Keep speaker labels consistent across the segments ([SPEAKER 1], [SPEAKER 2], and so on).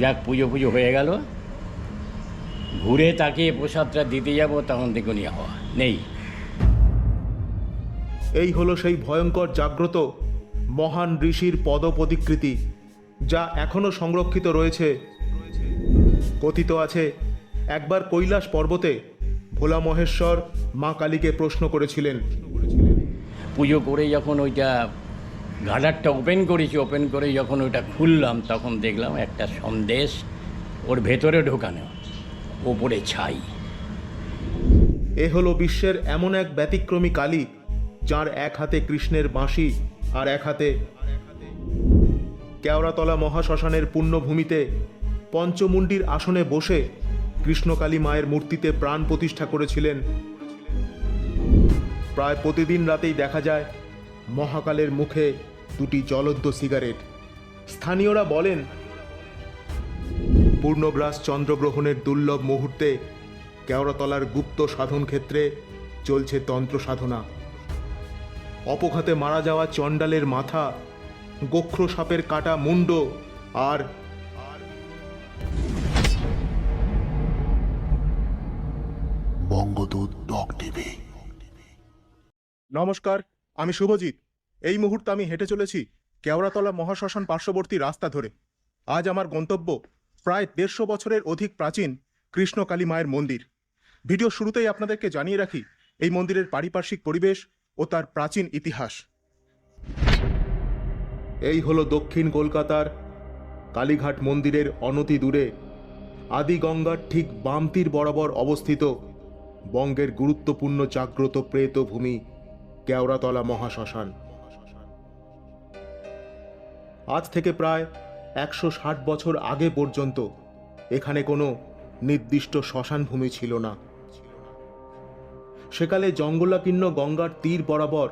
[SPEAKER 1] যাক পুজো পুজো হয়ে গেল। ঘুরে তাকিয়ে প্রসাদটা দিতে যাব তখন দেখুন হওয়া। নেই।
[SPEAKER 2] এই হলো সেই ভয়ঙ্কর জাগ্রত মহান ঋষির পদপদিকৃতি যা এখনও সংরক্ষিত রয়েছে। কথিত আছে একবার কৈলাস পর্বতে ভোলা মহেশ্বর মা কালীকে প্রশ্ন করেছিলেন।
[SPEAKER 1] পুজো করে যখন ওইটা গাডারটা ওপেন করেছি ওপেন করে যখন ওইটা খুললাম, তখন দেখলাম একটা সন্দেশ ওর ভেতরে ঢোকানো, ওপরে ছাই।
[SPEAKER 2] এ হলো বিশ্বের এমন এক ব্যতিক্রমী কালী, যার এক হাতে কৃষ্ণের বাঁশি আর এক হাতে কেওড়াতলা মহাশ্মশানের পুণ্যভূমিতে পঞ্চমুণ্ডির আসনে বসে কৃষ্ণকালী মায়ের মূর্তিতে প্রাণ প্রতিষ্ঠা করেছিলেন। প্রায় প্রতিদিন রাতেই দেখা যায় মহাকালের মুখে দুটি জ্বলন্ত সিগারেট। স্থানীয়রা বলেন পূর্ণগ্রাস চন্দ্রগ্রহণের দুর্লভ মুহূর্তে কেওড়াতলার গুপ্ত সাধন ক্ষেত্রে চলছে তন্ত্র সাধনা। অপঘাতে মারা যাওয়া চণ্ডালের মাথা গোখ্র সাপের কাটা মুন্ড আর
[SPEAKER 3] বঙ্গদূত ডক টিভি।
[SPEAKER 2] নমস্কার আমি শুভজিৎ। এই মুহূর্তে আমি হেঁটে চলেছি কেওড়াতলা মহাশ্মশান পার্শ্ববর্তী রাস্তা ধরে। আজ আমার গন্তব্য প্রায় দেড়শো বছরের অধিক প্রাচীন কৃষ্ণকালী মায়ের মন্দির। ভিডিও শুরুতেই আপনাদেরকে জানিয়ে রাখি, এই মন্দিরের পারিপার্শ্বিক পরিবেশ ও তার প্রাচীন ইতিহাস। এই হলো দক্ষিণ কলকাতার কালীঘাট মন্দিরের অনতি দূরে। আদি গঙ্গার ঠিক বাম তীর বরাবর অবস্থিত বঙ্গের গুরুত্বপূর্ণ জাগ্রত প্রেত ভূমি কেওড়াতলা মহাশ্মশান। আজ থেকে প্রায় একশো ষাট বছর আগে পর্যন্ত এখানে কোনো নির্দিষ্ট শ্মশান ভূমি ছিল না। সেকালে জঙ্গলাকীর্ণ গঙ্গার তীর বরাবর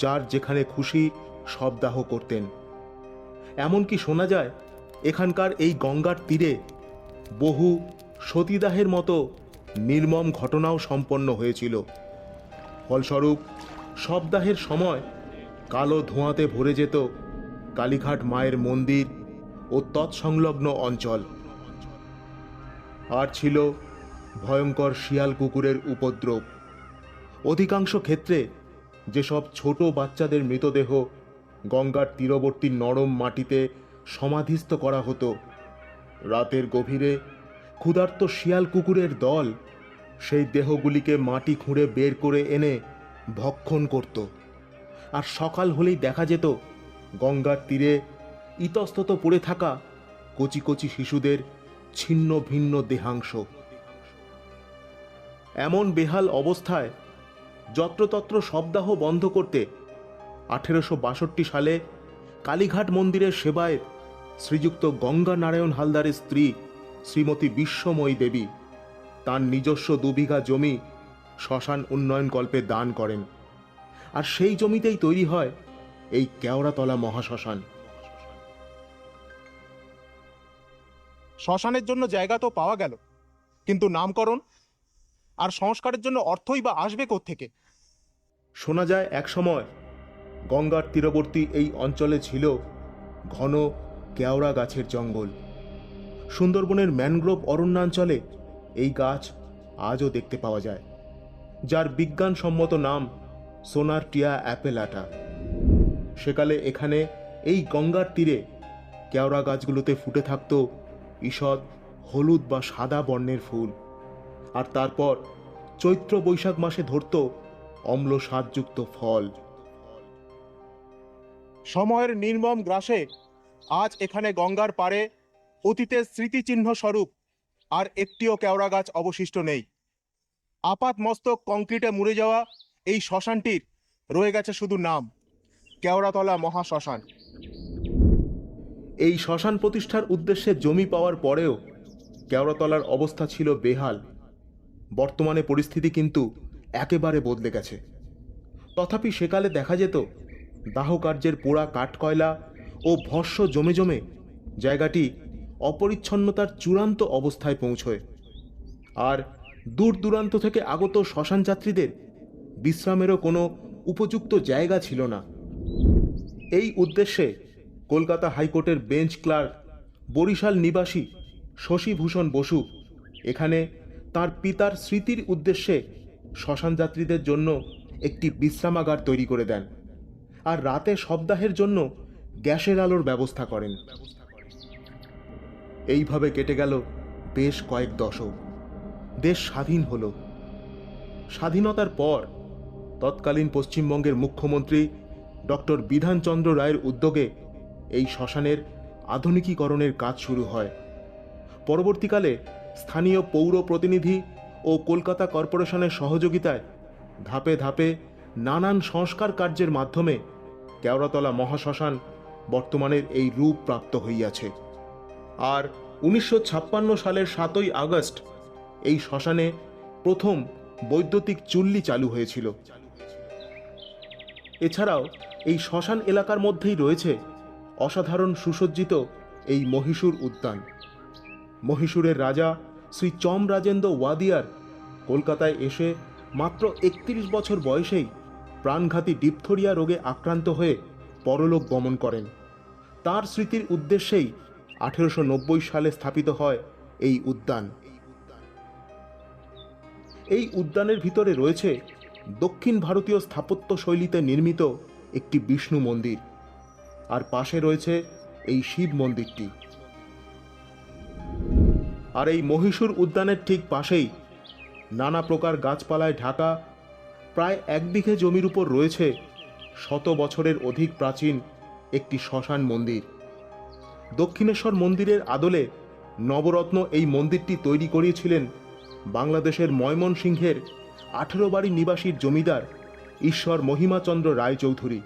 [SPEAKER 2] যার যেখানে খুশি শবদাহ করতেন। এমনকি শোনা যায়, এখানকার এই গঙ্গার তীরে বহু সতীদাহের মতো নির্মম ঘটনাও সম্পন্ন হয়েছিল। ফলস্বরূপ শবদাহের সময় কালো ধোঁয়াতে ভরে যেত কালীঘাট মায়ের মন্দির ও তৎসংলগ্ন অঞ্চল। আর ছিল ভয়ঙ্কর শিয়াল কুকুরের উপদ্রব। অধিকাংশ ক্ষেত্রে যেসব ছোট বাচ্চাদের মৃতদেহ গঙ্গার তীরবর্তী নরম মাটিতে সমাধিস্থ করা হতো, রাতের গভীরে ক্ষুধার্ত শিয়াল কুকুরের দল সেই দেহগুলিকে মাটি খুঁড়ে বের করে এনে ভক্ষণ করত। আর সকাল হলেই দেখা যেত, গঙ্গার তীরে ইতস্তত পড়ে থাকা কচি কচি শিশুদের ছিন্ন ভিন্ন দেহাংশ। এমন বেহাল অবস্থায় যত্রতত্র শবদাহ বন্ধ করতে আঠেরোশো বাষট্টি সালে কালীঘাট মন্দিরের সেবায় শ্রীযুক্ত গঙ্গা নারায়ণ হালদারের স্ত্রী শ্রীমতী বিশ্বময়ী দেবী তার নিজস্ব দুবিঘা জমি শ্মশান উন্নয়ন কল্পে দান করেন। আর সেই জমিতেই তৈরি হয় এই কেওড়াতলা মহাশ্মশান। শ্মশানের জন্য জায়গা তো পাওয়া গেল কিন্তু নামকরণ আর সংস্কারের জন্য অর্থই বা আসবে থেকে শোনা যায় এক সময় গঙ্গার তীরবর্তী এই অঞ্চলে ছিল ঘন কেওড়া গাছের জঙ্গল। সুন্দরবনের ম্যানগ্রোভ অরণ্যাঞ্চলে এই গাছ আজও দেখতে পাওয়া যায়। যার বিজ্ঞানসম্মত নাম সোনার টিয়া অ্যাপেলাটা। সেকালে এখানে এই গঙ্গার তীরে কেওড়া গাছগুলোতে ফুটে থাকত ঈষৎ হলুদ বা সাদা বর্ণের ফুল। আর তারপর চৈত্র বৈশাখ মাসে ধরত অম্ল স্বাদযুক্ত ফল। সময়ের নির্মম গ্রাসে আজ এখানে গঙ্গার পারে অতীতের স্মৃতিচিহ্ন স্বরূপ আর একটিও কেওড়া গাছ অবশিষ্ট নেই। আপাত মস্তক কংক্রিটে মুড়ে যাওয়া এই শ্মশানটির রয়ে গেছে শুধু নাম, কেওড়াতলা মহাশ্মশান। এই শ্মশান প্রতিষ্ঠার উদ্দেশ্যে জমি পাওয়ার পরেও কেওড়াতলার অবস্থা ছিল বেহাল। বর্তমানে পরিস্থিতি কিন্তু একেবারে বদলে গেছে। তথাপি সেকালে দেখা যেত দাহ কার্যের পোড়া কাঠকয়লা ও ভস্য জমে জমে জায়গাটি অপরিচ্ছন্নতার চূড়ান্ত অবস্থায় পৌঁছয়। আর দূর দূরান্ত থেকে আগত শ্মশান যাত্রীদের বিশ্রামেরও কোনো উপযুক্ত জায়গা ছিল না। এই উদ্দেশ্যে কলকাতা হাইকোর্টের বেঞ্চ ক্লার্ক বরিশাল নিবাসী শশীভূষণ বসু এখানে তার পিতার স্মৃতির উদ্দেশ্যে শ্মশান যাত্রীদের জন্য একটি বিশ্রামাগার তৈরি করে দেন আর রাতে সপ্তাহের জন্য গ্যাসের আলোর ব্যবস্থা করেন। এইভাবে কেটে গেল বেশ কয়েক দশক। দেশ স্বাধীন হল। স্বাধীনতার পর তৎকালীন পশ্চিমবঙ্গের মুখ্যমন্ত্রী ডক্টর বিধানচন্দ্র রায়ের উদ্যোগে এই শ্মশানের আধুনিকীকরণের কাজ শুরু হয়। পরবর্তীকালে স্থানীয় পৌর প্রতিনিধি ও কলকাতা কর্পোরেশনের সহযোগিতায় ধাপে ধাপে নানান সংস্কার কার্যের মাধ্যমে কেওড়াতলা মহাশ্মশান বর্তমানের এই রূপ প্রাপ্ত হইয়াছে। আর উনিশশো ছাপ্পান্ন সালের সাতই আগস্ট এই শ্মশানে প্রথম বৈদ্যুতিক চুল্লি চালু হয়েছিল। এছাড়াও এই শ্মশান এলাকার মধ্যেই রয়েছে অসাধারণ সুসজ্জিত এই মহীশূর উদ্যান। মহীশূরের রাজা শ্রী চম রাজেন্দ্র ওয়াদিয়ার কলকাতায় এসে মাত্র একত্রিশ বছর বয়সেই প্রাণঘাতী ডিপথোরিয়া রোগে আক্রান্ত হয়ে পরলোক গমন করেন। তার স্মৃতির উদ্দেশ্যেই আঠেরোশো নব্বই সালে স্থাপিত হয় এই উদ্যান। এই উদ্যানের ভিতরে রয়েছে দক্ষিণ ভারতীয় স্থাপত্য শৈলীতে নির্মিত একটি বিষ্ণু মন্দির। আর পাশে রয়েছে এই শিব মন্দিরটি। আর এই মহীশূর উদ্যানের ঠিক পাশেই নানা প্রকার গাছপালায় ঢাকা, প্রায় এক বিঘে জমির উপর রয়েছে শত বছরের অধিক প্রাচীন একটি শ্মশান মন্দির। দক্ষিণেশ্বর মন্দিরের আদলে নবরত্ন এই মন্দিরটি তৈরি করিয়েছিলেন বাংলাদেশের ময়মনসিংহের আঠেরো বাড়ি নিবাসীর জমিদার ঈশ্বর মহিমাচন্দ্র রায়চৌধুরী।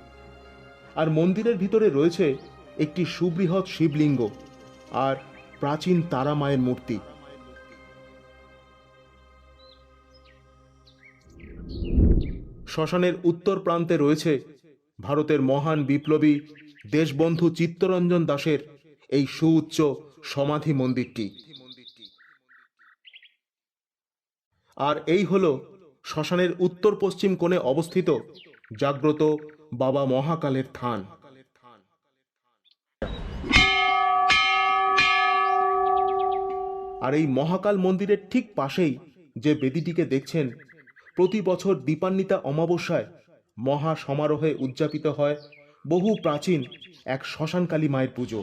[SPEAKER 2] আর মন্দিরের ভিতরে রয়েছে একটি সুবৃহৎ শিবলিঙ্গ আর প্রাচীন তারা মায়ের মূর্তি। শ্মশানের উত্তর প্রান্তে রয়েছে ভারতের মহান বিপ্লবী দেশবন্ধু চিত্তরঞ্জন দাসের এই সুউচ্চ সমাধি মন্দিরটি। আর এই হল শ্মশানের উত্তর পশ্চিম কোণে অবস্থিত জাগ্রত বাবা মহাকালের থান। আর এই মহাকাল মন্দিরের ঠিক পাশেই যে বেদিটিকে দেখছেন, প্রতি বছর দীপান্বিতা অমাবস্যায় মহা সমারোহে উদযাপিত হয় বহু প্রাচীন এক শ্মশানকালী মায়ের পুজো।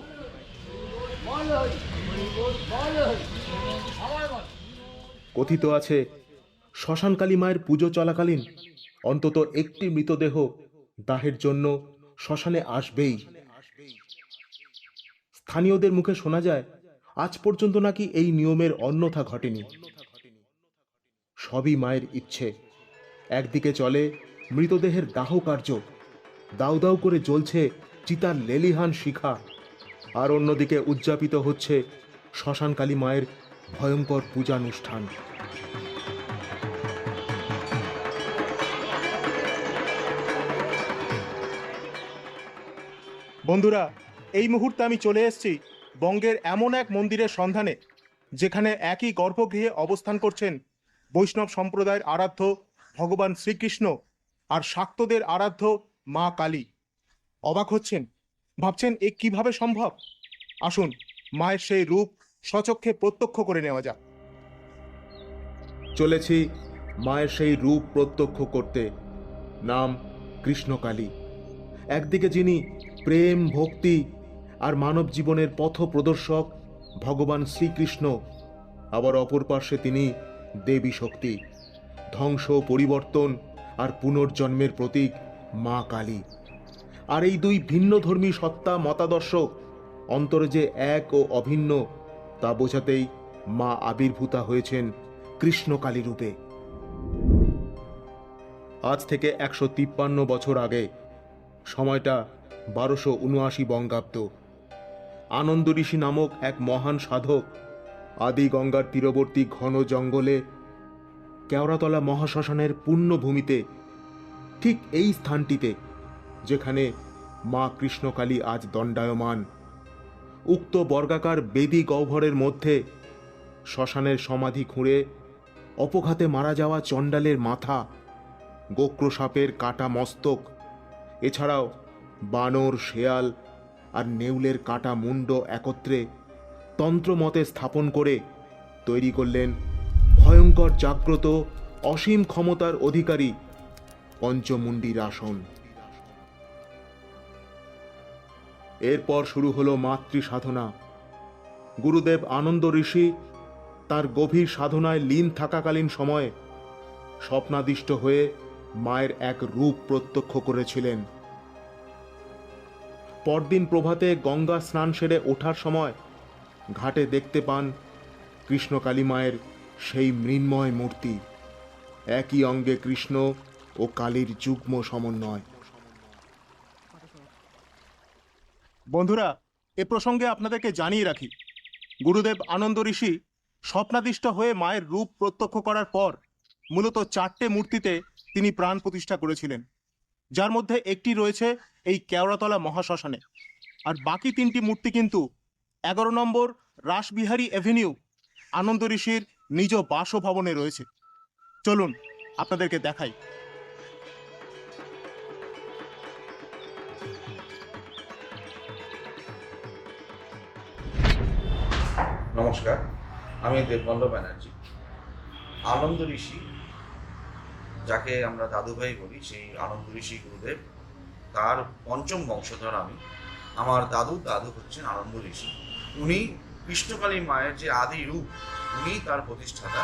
[SPEAKER 2] কথিত আছে শ্মশানকালী মায়ের পুজো চলাকালীন অন্তত একটি মৃতদেহ দাহের জন্য শ্মশানে আসবেই। স্থানীয়দের মুখে শোনা যায়, আজ পর্যন্ত নাকি এই নিয়মের অন্যথা ঘটেনি। সবই মায়ের ইচ্ছে। একদিকে চলে মৃতদেহের দাহ কার্য দাউ দাউ করে জ্বলছে চিতার লেলিহান শিখা, আর অন্যদিকে উদযাপিত হচ্ছে শ্মশানকালী মায়ের ভয়ঙ্কর পূজানুষ্ঠান। বন্ধুরা, এই মুহূর্তে আমি চলে এসেছি বঙ্গের এমন এক মন্দিরের সন্ধানে, যেখানে একই গর্ভগৃহে অবস্থান করছেন বৈষ্ণব সম্প্রদায়ের আরাধ্য ভগবান শ্রীকৃষ্ণ আর শাক্তদের আরাধ্য মা কালী। অবাক হচ্ছেন, ভাবছেন এ কীভাবে সম্ভব? আসুন, মায়ের সেই রূপ সচক্ষে প্রত্যক্ষ করে নেওয়া যাক। চলেছি মায়ের সেই রূপ প্রত্যক্ষ করতে, নাম কৃষ্ণকালী একদিকে যিনি প্রেম, ভক্তি আর মানব জীবনের পথ প্রদর্শক ভগবান শ্রীকৃষ্ণ। আবার অপর পার্শ্বে তিনি দেবী শক্তি, ধ্বংস, পরিবর্তন আর পুনর্জন্মের প্রতীক মা কালী। আর এই দুই ভিন্ন ধর্মী সত্তা মতাদর্শ অন্তরে যে এক ও অভিন্ন, তা বোঝাতেই মা আবির্ভূতা হয়েছেন কৃষ্ণকালী রূপে। আজ থেকে একশো তিপ্পান্ন বছর আগে সময়টা বারোশো উনআশি বঙ্গাব্দ। আনন্দ ঋষি নামক এক মহান সাধক, আদি গঙ্গার তীরবর্তী ঘন জঙ্গলে কেওড়াতলা মহাশ্মশানের পুণ্যভূমিতে ঠিক এই স্থানটিতে, যেখানে মা কৃষ্ণকালী আজ দণ্ডায়মান। উক্ত বর্গাকার বেদি গহ্বরের মধ্যে শ্মশানের সমাধি খুঁড়ে অপঘাতে মারা যাওয়া চণ্ডালের মাথা, গোক্রসাপের কাটা মস্তক, এছাড়াও বানর, শেয়াল আর নেউলের কাটা মুন্ড একত্রে তন্ত্রমতে স্থাপন করে তৈরি করলেন ভয়ঙ্কর জাগ্রত অসীম ক্ষমতার অধিকারী পঞ্চমুণ্ডির আসন। এরপর শুরু হলো মাতৃ সাধনা। গুরুদেব আনন্দ ঋষি তার গভীর সাধনায় লীন থাকাকালীন সময়ে স্বপ্নাদিষ্ট হয়ে মায়ের এক রূপ প্রত্যক্ষ করেছিলেন। পরদিন প্রভাতে গঙ্গা স্নান সেরে ওঠার সময় ঘাটে দেখতে পান কৃষ্ণকালী মায়ের সেই মৃন্ময় মূর্তি। একই অঙ্গে কৃষ্ণ ও কালীর যুগ্ম সমন্বয়। বন্ধুরা, এ প্রসঙ্গে আপনাদেরকে জানিয়ে রাখি, গুরুদেব আনন্দ ঋষি স্বপ্নাদিষ্ট হয়ে মায়ের রূপ প্রত্যক্ষ করার পর মূলত চারটে মূর্তিতে তিনি প্রাণ প্রতিষ্ঠা করেছিলেন। যার মধ্যে একটি রয়েছে এই কেওড়াতলা মহাশ্মশানে আর বাকি তিনটি মূর্তি কিন্তু এগারো নম্বর রাসবিহারী অ্যাভিনিউ আনন্দ ঋষির নিজ বাসভবনে রয়েছে। চলুন, আপনাদেরকে দেখাই।
[SPEAKER 3] নমস্কার, আমি দেববন্ধ ব্যানার্জি। আনন্দ ঋষি যাকে আমরা দাদুভাই বলি, সেই আনন্দ ঋষি গুরুদেব, তার পঞ্চম বংশধর আমি। আমার দাদু দাদু হচ্ছেন আনন্দ ঋষি। উনি কৃষ্ণকালী মায়ের যে আদি রূপ, উনি তার প্রতিষ্ঠাতা।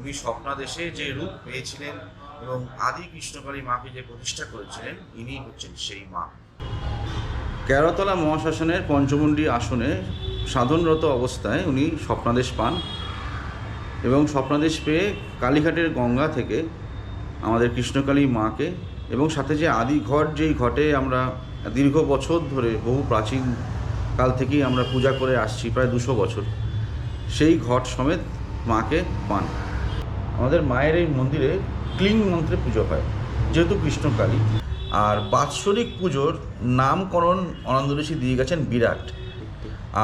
[SPEAKER 3] উনি স্বপ্নাদেশে যে রূপ পেয়েছিলেন এবং আদি কৃষ্ণকালী মাকে যে প্রতিষ্ঠা করেছিলেন ইনি হচ্ছেন সেই মা। কেরতলা মহাশাসনের পঞ্চমুণ্ডী আসনে সাধনরত অবস্থায় উনি স্বপ্নাদেশ পান এবং স্বপ্নাদেশ পেয়ে কালীঘাটের গঙ্গা থেকে আমাদের কৃষ্ণকালী মাকে এবং সাথে যে আদি ঘট যেই ঘটে আমরা দীর্ঘ বছর ধরে, বহু প্রাচীন কাল থেকেই আমরা পূজা করে আসছি, প্রায় দুশো বছর। সেই ঘট সমেত মাকে পান। আমাদের মায়ের এই মন্দিরে ক্লিং মন্ত্রে পুজো হয়, যেহেতু কৃষ্ণকালী। আর বাৎসরিক পুজোর নামকরণ আনন্দ ঋষি দিয়ে গেছেন বিরাট।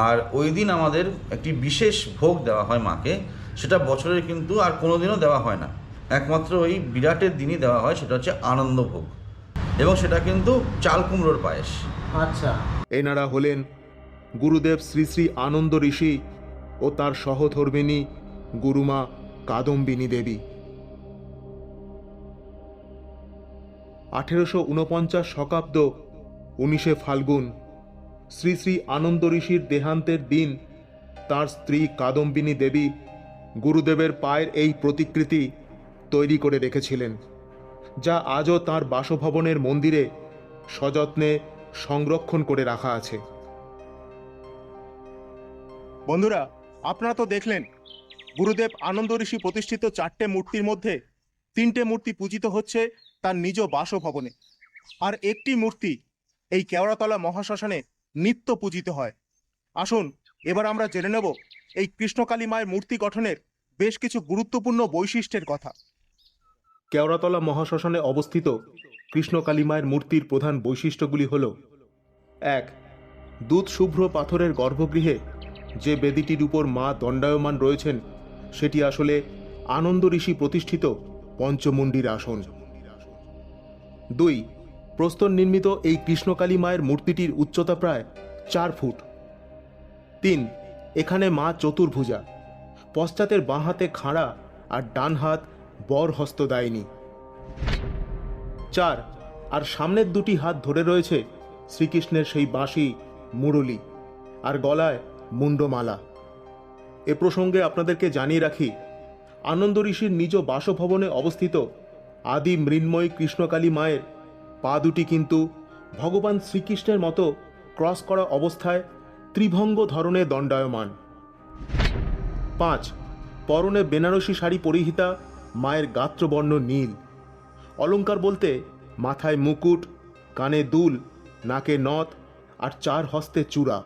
[SPEAKER 3] আর ওই দিন আমাদের একটি বিশেষ ভোগ দেওয়া হয় মাকে, সেটা বছরের কিন্তু আর কোনো দিনও দেওয়া হয় না। একমাত্র ওই বিরাটের দিনই দেওয়া হয় সেটা হচ্ছে আনন্দভোগ। এবং সেটা কিন্তু চাল কুমড়োর পায়েস।
[SPEAKER 4] আচ্ছা।
[SPEAKER 2] এনারা হলেন গুরুদেব শ্রী শ্রী আনন্দ ঋষি ও তার সহধর্মিনী গুরুমা কাদম্বিনী দেবী। আঠেরোশো উনপঞ্চাশ শকাব্দ উনিশে ফাল্গুন শ্রী শ্রী আনন্দ ঋষির দেহান্তের দিন তার স্ত্রী কাদম্বিনী দেবী গুরুদেবের পায়ের এই প্রতিকৃতি তৈরি করে রেখেছিলেন, যা আজও তার বাসভবনের মন্দিরে সযত্নে সংরক্ষণ করে রাখা আছে। বন্ধুরা, আপনারা তো দেখলেন, গুরুদেব আনন্দ ঋষি প্রতিষ্ঠিত চারটে মূর্তির মধ্যে তিনটে মূর্তি পূজিত হচ্ছে তার নিজ বাসভবনে। আর একটি মূর্তি এই কেওড়াতলা মহাশ্মশানে নিত্য পূজিত হয়। আসুন, এবার আমরা জেনে নেব, এই কৃষ্ণকালী মায়ের মূর্তি গঠনের বেশ কিছু গুরুত্বপূর্ণ বৈশিষ্ট্যের কথা। কেওড়াতলা মহাশ্মশানে অবস্থিত কৃষ্ণকালী মায়ের মূর্তির প্রধান বৈশিষ্ট্যগুলি হল এক, দুধ শুভ্র পাথরের গর্ভগৃহে যে বেদিটির উপর মা দণ্ডায়মান রয়েছেন, সেটি আসলে আনন্দ ঋষি প্রতিষ্ঠিত পঞ্চমুণ্ডির আসন। দুই, প্রস্তর নির্মিত এই কৃষ্ণকালী মায়ের মূর্তিটির উচ্চতা প্রায় চার ফুট। তিন, এখানে মা চতুর্ভুজা, পশ্চাতের বাঁ হাতে খাঁড়া আর ডান হাত বর হস্তদায়িনী চার, আর সামনের দুটি হাত ধরে রয়েছে শ্রীকৃষ্ণের সেই বাঁশি, মুরলি, আর গলায় মুন্ডমালা এ প্রসঙ্গে আপনাদেরকে জানিয়ে রাখি, আনন্দ ঋষির নিজ বাসভবনে অবস্থিত আদি মৃন্ময়ী কৃষ্ণকালী মায়ের পা দুটি কিন্তু ভগবান শ্রীকৃষ্ণের মতো ক্রস করা অবস্থায় ত্রিভঙ্গ ধরনের দণ্ডায়মান। পাঁচ, পরনে বেনারসি শাড়ি পরিহিতা মায়ের গাত্রবর্ণ নীল। অলঙ্কার বলতে মাথায় মুকুট, কানে দুল, নাকে নথ আর চার হস্তে চূড়া।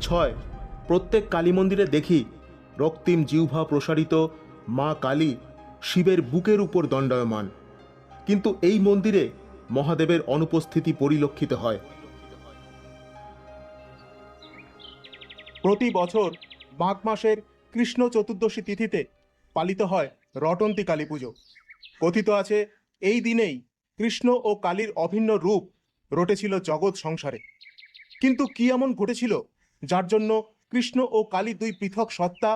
[SPEAKER 2] ছয়, প্রত্যেক কালী মন্দিরে দেখি রক্তিম জিহ্বা প্রসারিত মা কালী শিবের বুকের উপর দণ্ডায়মান। কিন্তু এই মন্দিরে মহাদেবের অনুপস্থিতি পরিলক্ষিত হয়। প্রতি বছর মাঘ মাসের কৃষ্ণ চতুর্দশী তিথিতে পালিত হয় রটন্তী কালী পুজো। কথিত আছে, এই দিনেই কৃষ্ণ ও কালীর অভিন্ন রূপ রটেছিল জগৎ সংসারে। কিন্তু কি এমন ঘটেছিল যার জন্য কৃষ্ণ ও কালী দুই পৃথক সত্তা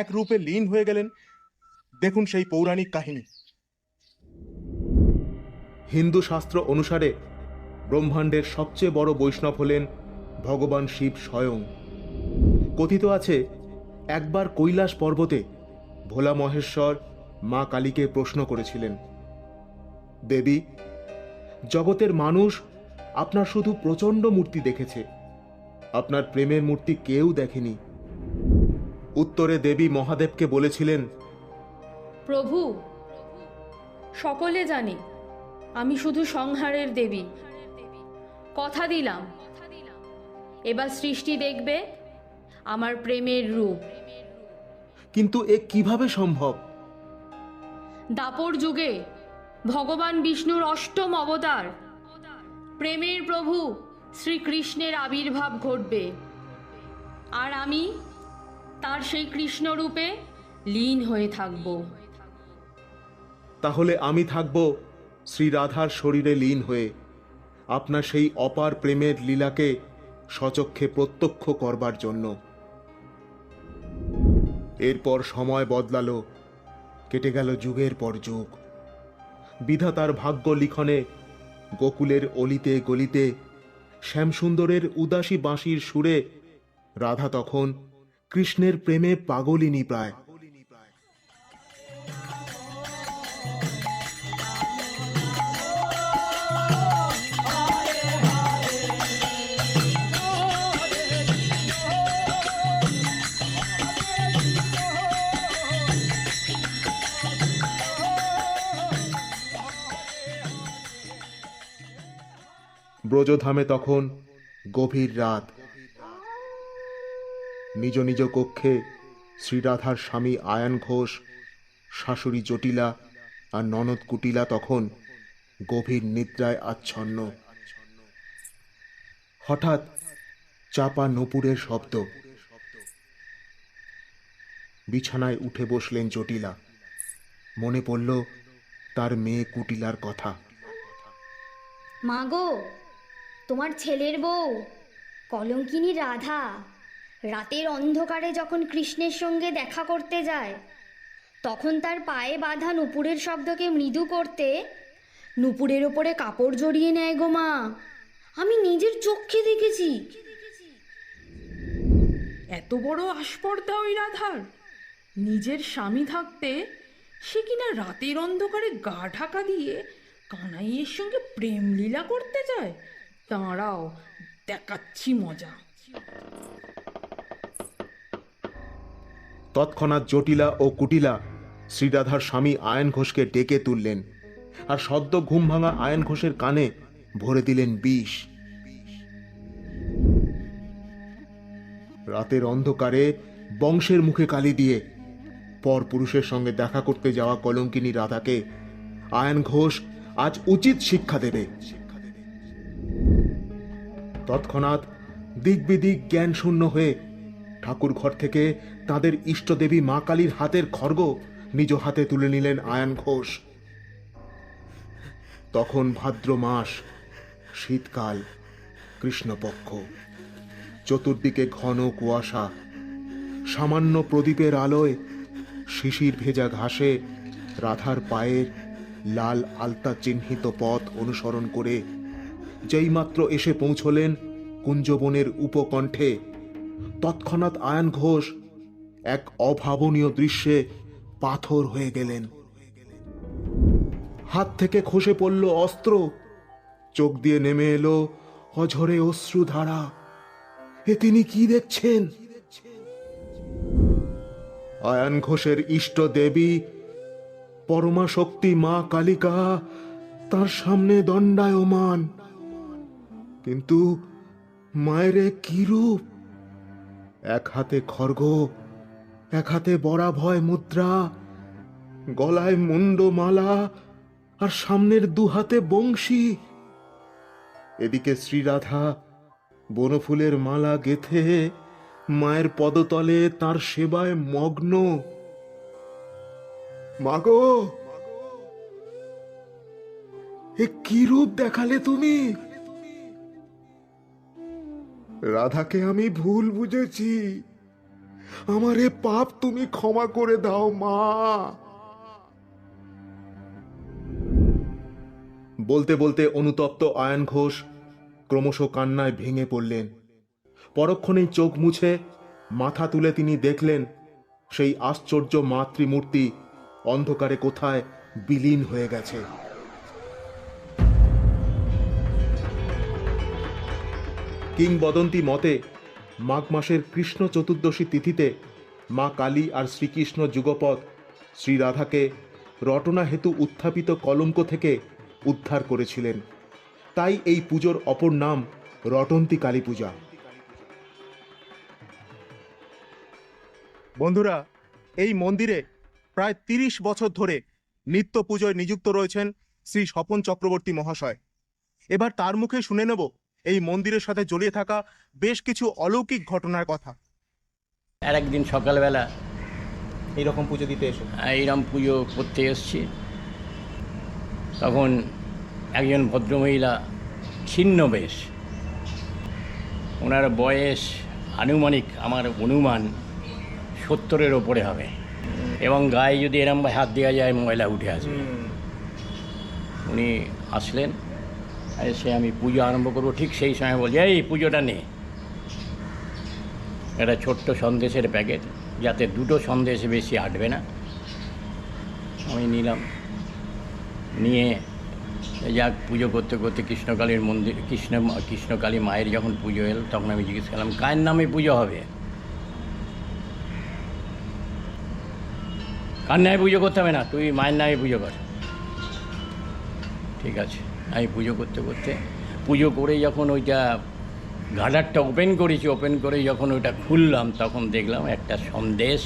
[SPEAKER 2] এক রূপে লীন হয়ে গেলেন? দেখুন সেই পৌরাণিক কাহিনী। হিন্দু শাস্ত্র অনুসারে ব্রহ্মাণ্ডের সবচেয়ে বড় বৈষ্ণব হলেন ভগবান শিব স্বয়ং। কথিত আছে, একবার কৈলাস পর্বতে ভোলা মহেশ্বর মা কালীকে প্রশ্ন করেছিলেন। দেবী, জগতের মানুষ আপনার শুধু প্রচণ্ড মূর্তি দেখেছে। আপনার প্রেমের মূর্তি কেউ দেখেনি। উত্তরে দেবী মহাদেবকে বলেছিলেন,
[SPEAKER 4] প্রভু, সকলে জানে, আমি শুধু সংহারের দেবী। কথা দিলাম। এবার সৃষ্টি দেখবে আমার প্রেমের রূপ।
[SPEAKER 2] কিন্তু এ কীভাবে সম্ভব?
[SPEAKER 4] দাপর যুগে ভগবান বিষ্ণুর অষ্টম অবতার প্রেমের প্রভু শ্রীকৃষ্ণের আবির্ভাব ঘটবে। আর আমি তার সেই কৃষ্ণ রূপে লীন হয়ে থাকব।
[SPEAKER 2] তাহলে আমি থাকব শ্রীরাধার শরীরে লীন হয়ে। আপনার সেই অপার প্রেমের লীলাকে সচক্ষে প্রত্যক্ষ করবার জন্য। এরপর সময় বদলালো। কেটে গেল যুগের পর যুগ। বিধাতার ভাগ্য লিখনে, গোকুলের অলিতে গলিতে, শ্যামসুন্দরের উদাসী বাঁশির সুরে রাধা তখন কৃষ্ণের প্রেমে পাগলিনী প্রায়। ব্রজধামে তখন গভীর রাত। নিজ নিজ কক্ষে শ্রীরাধার স্বামী আয়ান ঘোষ, শাশুড়ি জটিলা আর ননদ কুটিলা তখন গভীর নিদ্রায় আচ্ছন্ন। হঠাৎ চাপা নপুরের শব্দ। বিছানায় উঠে বসলেন জটিলা। মনে পড়ল তার মেয়ে কুটিলার কথা।
[SPEAKER 5] মাগো তোমার ছেলের বউ, কলঙ্কিনী রাধা। রাতের অন্ধকারে যখন কৃষ্ণের সঙ্গে দেখা করতে যায়, তখন তার পায়ে বাঁধা নুপুরের শব্দকে মৃদু করতে নুপুরের ওপরে কাপড় জড়িয়ে নেয় গো মা। আমি নিজের চোখে দেখেছি।
[SPEAKER 6] এত বড় আস্পর্ধা ওই রাধার। নিজের স্বামী থাকতে সে কিনা রাতের অন্ধকারে গা ঢাকা দিয়ে কানাইয়ের সঙ্গে প্রেম লীলা করতে যায়? দাঁড়াও দেখাচ্ছি মজা
[SPEAKER 2] তৎক্ষণাৎ জটিলা ও কুটিলা শ্রীরাধার স্বামী আয়ন ঘোষকে ডেকে তুললেন আর সদ্য ঘুম ভাঙা আয়ন ঘোষের কানে ভরে দিলেন বিষ। রাতের অন্ধকারে বংশের মুখে কালি দিয়ে পর পুরুষের সঙ্গে দেখা করতে যাওয়া কলঙ্কিনী রাধাকে আয়ন ঘোষ আজ উচিত শিক্ষা দেবে। তৎক্ষণাৎ দিক জ্ঞান শূন্য হয়ে ঠাকুর ঘর থেকে তাদের ইষ্টদেবী মা কালীর হাতের খর্গ নিজ হাতে তুলে নিলেন আয়ান ঘোষ। তখন ভাদ্র মাস, শীতকাল, কৃষ্ণপক্ষ, চতুর্দিকে ঘন কুয়াশা, সামান্য প্রদীপের আলোয় শিশির ভেজা ঘাসে রাধার পায়ের লাল আলতা চিহ্নিত পথ অনুসরণ করে যেইমাত্র এসে পৌঁছলেন কুঞ্জবনের উপকণ্ঠে। তৎক্ষণাৎ আয়ন ঘোষ এক অভাবনীয় দৃশ্যে পাথর হয়ে গেলেন। হাত থেকে খসে পড়ল অস্ত্র। চোখ দিয়ে নেমে এলো অঝরে অশ্রুধারা এ তিনি কি দেখছেন? আয়ান ঘোষের ইষ্ট দেবী, পরমা শক্তি মা কালিকা, তার সামনে দণ্ডায়মান। কিন্তু মায়েরে কি রূপ? এক হাতে খর্গ, এক হাতে বরাভয় মুদ্রা, গলায় মুন্ডমালা আর সামনের দু হাতে বংশী। এদিকে শ্রীরাধা বনফুলের মালা গেথে মায়ের পদতলে তার সেবায় মগ্ন। মাগো! এ কি রূপ দেখালে তুমি? রাধাকে আমি ভুল বুঝেছি। আমার এ পাপ তুমি ক্ষমা করে দাও, মা। বলতে বলতে অনুতপ্ত আয়ন ঘোষ ক্রমশ কান্নায় ভেঙে পড়লেন। পরক্ষণেই চোখ মুছে মাথা তুলে তিনি দেখলেন, সেই আশ্চর্য মাতৃমূর্তি অন্ধকারে কোথায় বিলীন হয়ে গেছে। কিংবদন্তি মতে, মাঘ মাসের কৃষ্ণ চতুর্দশী তিথিতে মা কালী আর শ্রীকৃষ্ণ যুগপৎ শ্রীরাধাকে রটনা হেতু উত্থাপিত কলঙ্ক থেকে উদ্ধার করেছিলেন। তাই এই পুজোর অপর নাম রটন্তি কালী পূজা। বন্ধুরা, এই মন্দিরে প্রায় তিরিশ বছর ধরে নিত্য পুজোয় নিযুক্ত রয়েছেন শ্রী স্বপন চক্রবর্তী মহাশয়। এবার তার মুখে শুনে নেব এই মন্দিরের সাথে জড়িয়ে থাকা বেশ কিছু অলৌকিক ঘটনার কথা।
[SPEAKER 1] আর একদিন সকালবেলা
[SPEAKER 2] এইরকম পুজো দিতে এসো।
[SPEAKER 1] এইরম পুজো করতে এসছি। তখন একজন ভদ্রমহিলা ছিন্ন বেশ। ওনার বয়স আনুমানিক আমার অনুমান সত্তরের ওপরে হবে। এবং গায়ে যদি এরমভাবে হাত দেওয়া যায় ময়লা উঠে আসবে। উনি আসলেন। এসে আমি পুজো আরম্ভ করব, ঠিক সেই সময় বলছি, এই পুজোটা নে। একটা ছোট্ট সন্দেশের প্যাকেট, যাতে দুটো সন্দেশ বেশি আটবে না। আমি নিলাম। নিয়ে যাক, পুজো করতে করতে কৃষ্ণকালীর মন্দির, কৃষ্ণ, কৃষ্ণকালী মায়ের যখন পুজো এলো, তখন আমি জিজ্ঞেস করলাম কায়ের নামে পুজো হবে? কার নামে পুজো করতে হবে না? তুই মায়ের নামে পুজো কর। ঠিক আছে। আমি পুজো করতে করতে। পুজো করে যখন ওইটা গার্ডারটা ওপেন করেছি ওপেন করে যখন ওইটা খুললাম তখন দেখলাম একটা সন্দেশ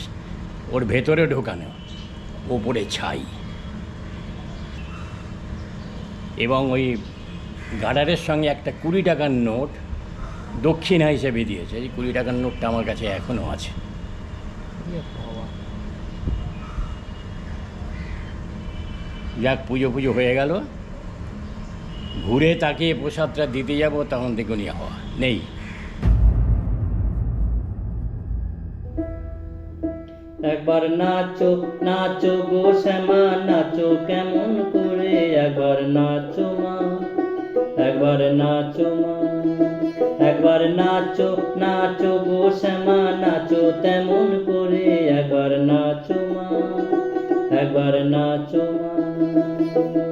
[SPEAKER 1] ওর ভেতরে ঢোকানো ওপরে ছাই। এবং ওই গার্ডারের সঙ্গে একটা কুড়ি টাকার নোট দক্ষিণা হিসেবে দিয়েছে এই কুড়ি টাকার নোটটা আমার কাছে এখনও আছে। যাক পুজো পুজো হয়ে গেল। ঘুরে তাকিয়ে প্রসাদটা দিতে যাব, তখন দেখুনি হওয়া। নেই।
[SPEAKER 7] একবার নাচো নাচো গো শ্যামা, নাচো কেমন করে? একবার নাচো মা, একবার নাচো মা, একবার নাচো নাচো গো শ্যামা, নাচো তেমন করে। একবার নাচো মা, একবার নাচো মা।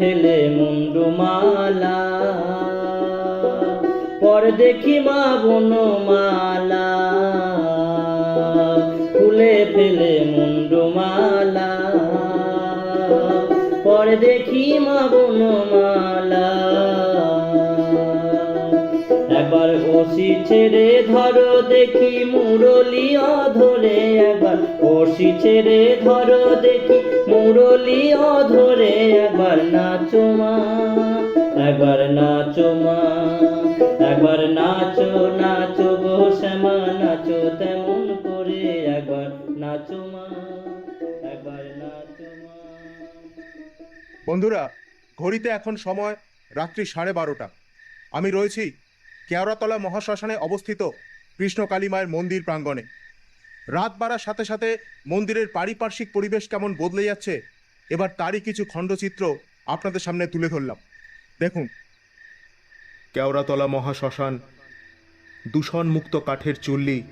[SPEAKER 7] ফেলে মুন্ডুমালা। পর দেখি মা বনমালা। ফুলে ফেলে মুন্ডুমালা। পর দেখি মা বনমালা। ওসি ছেড়ে ধরো দেখি মুরলি অধরে একবার। ওসি ছেড়ে ধরো দেখি মুরলি অধরে একবার নাচো মা, একবার নাচো মা, একবার নাচো নাচো গো শ্যামা, নাচো তেমন করে একবার নাচো মা, একবার নাচো মা।
[SPEAKER 2] বন্ধুরা, ঘড়িতে এখন সময় রাত্রি সাড়ে বারোটা। আমি রয়েছি কেওড়াতলা মহাশ্মশানে অবস্থিত কৃষ্ণকালী মায়ের মন্দির প্রাঙ্গণে। রাত বাড়ার সাথে সাথে মন্দিরের পারিপার্শ্বিক পরিবেশ কেমন বদলে যাচ্ছে, এবার তারই কিছু খণ্ডচিত্র আপনাদের সামনে তুলে ধরলাম। দেখুন। কেওড়াতলা মহাশ্মশান, দূষণমুক্ত কাঠের চুল্লি,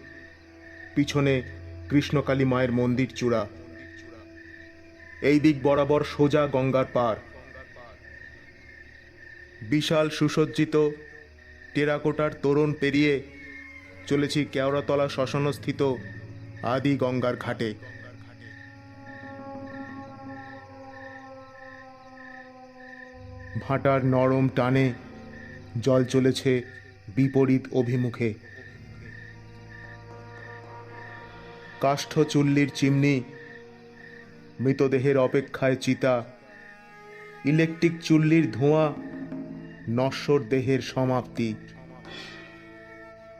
[SPEAKER 2] পিছনে কৃষ্ণকালী মায়ের মন্দির চূড়া। এই দিক বরাবর সোজা গঙ্গার পার। বিশাল সুসজ্জিত টেরাকোটার তোরণ পেরিয়ে চলেছি কেওড়াতলা শ্মশানস্থিত আদি গঙ্গার ঘাটে। ভাটার নরম টানে জল চলেছে বিপরীত অভিমুখে। কাষ্ঠ চুল্লির চিমনি, মৃতদেহের অপেক্ষায় চিতা। ইলেকট্রিক চুল্লির ধোঁয়া নশ্বর দেহের সমাপ্তি।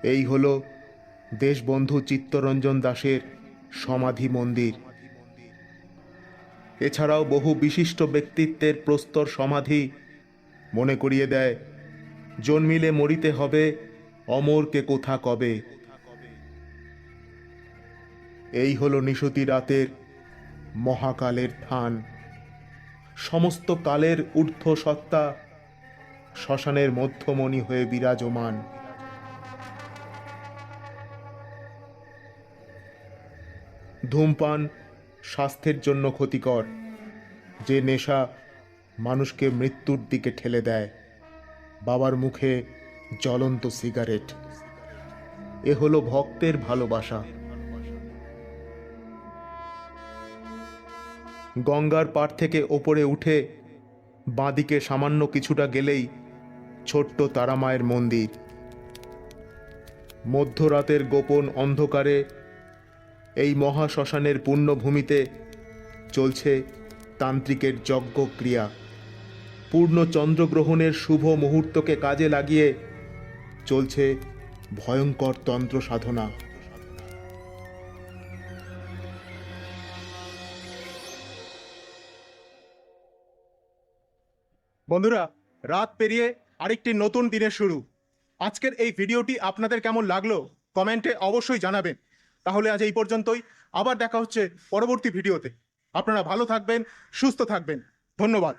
[SPEAKER 2] এই হল দেশবন্ধু চিত্তরঞ্জন দাসের সমাধি মন্দির। এছাড়াও বহু বিশিষ্ট ব্যক্তিত্বের প্রস্তর সমাধি মনে করিয়ে দেয়, জন্মিলে মরিতে হবে, অমরকে কোথা কবে? এই হলো নিশতি রাতের মহাকালের থান। সমস্ত কালের ঊর্ধ্ব সত্তা শ্মশানের মধ্যমণি হয়ে বিরাজমান। ধূমপান স্বাস্থ্যের জন্য ক্ষতিকর। যে নেশা মানুষকে মৃত্যুর দিকে ঠেলে দেয়, বাবার মুখে জ্বলন্ত সিগারেট। এ হলো ভক্তের ভালোবাসা। গঙ্গার পাড় থেকে ওপরে উঠে বাঁদিকে সামান্য কিছুটা গেলেই ছোট্ট তারামায়ের মন্দির। মধ্যরাতের গোপন অন্ধকারে এই মহাশ্মশানের পূর্ণভূমিতে চলছে তান্ত্রিকের যজ্ঞক্রিয়া। পূর্ণ চন্দ্রগ্রহণের শুভ মুহূর্তকে কাজে লাগিয়ে চলছে ভয়ঙ্কর তন্ত্র সাধনা।
[SPEAKER 8] বন্ধুরা, রাত পেরিয়ে আরেকটি নতুন দিনের শুরু। আজকের এই ভিডিওটি আপনাদের কেমন লাগল কমেন্টে অবশ্যই জানাবেন। তাহলে আজ এই পর্যন্তই। আবার দেখা হচ্ছে পরবর্তী ভিডিওতে। আপনারা ভালো থাকবেন, সুস্থ থাকবেন। ধন্যবাদ।